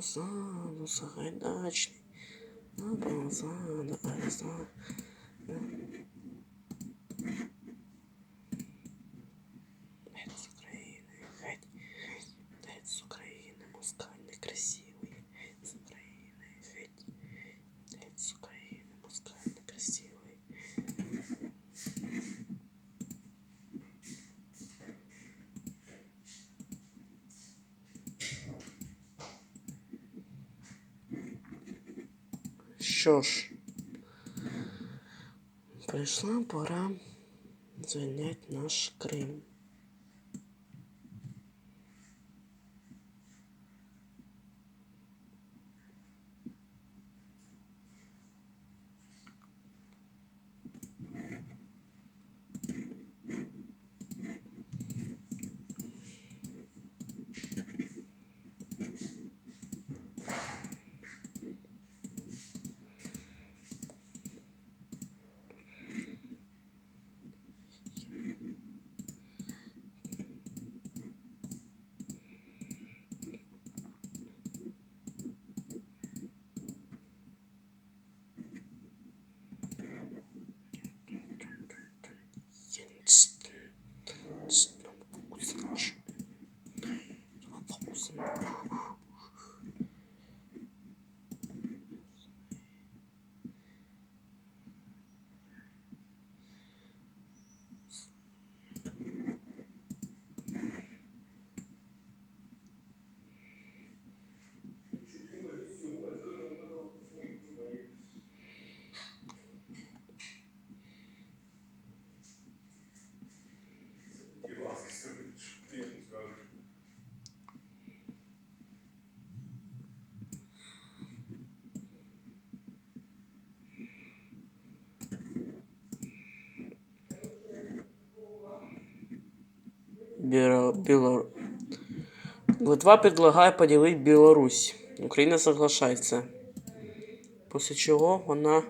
позаду Сагайдачний. А позаду Аризон. Геть Що ж, прийшла пора звільняти наш Крим. Білор... Литва предлагає поділити Білорусь. Україна соглашається. Після чого вона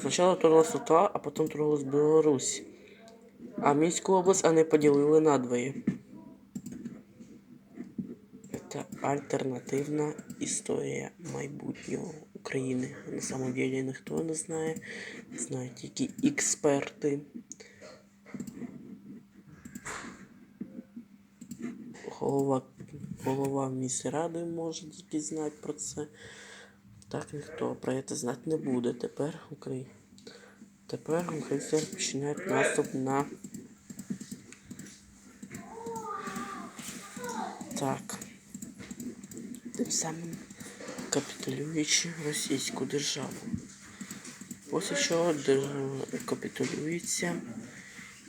спочатку торгалась Литва, а потім торгалась Білорусь. А Мінську область вони поділили надвоє. Это альтернативна історія майбутнього України. На самом деле ніхто не знає. Знають тільки експерти. Голова, голова міськради може тільки знати про це. Так ніхто про це знати не буде. Тепер Україна. Тепер українці починають наступ на. Так. Тим самим капітулюючи російську державу. Після чого капітулюється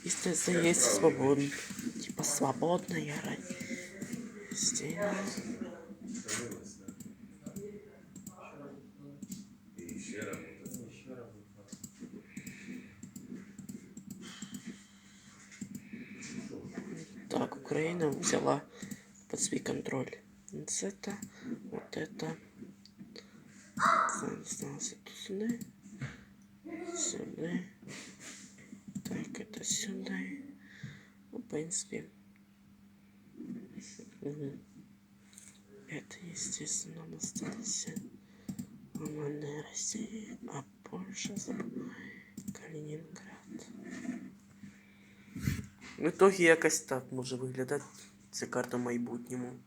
і стається свободною. Типа свободная Россия. Так, Украина взяла под свой контроль. Это, вот это. Осталось это сюда. Сюда. Так, это сюда. Ну, в принципе. Мгм. Это, естественно, осталось Романная Россия, а Польша забуває Калінінград. В итоге якось так може виглядати ця карта в майбутньому.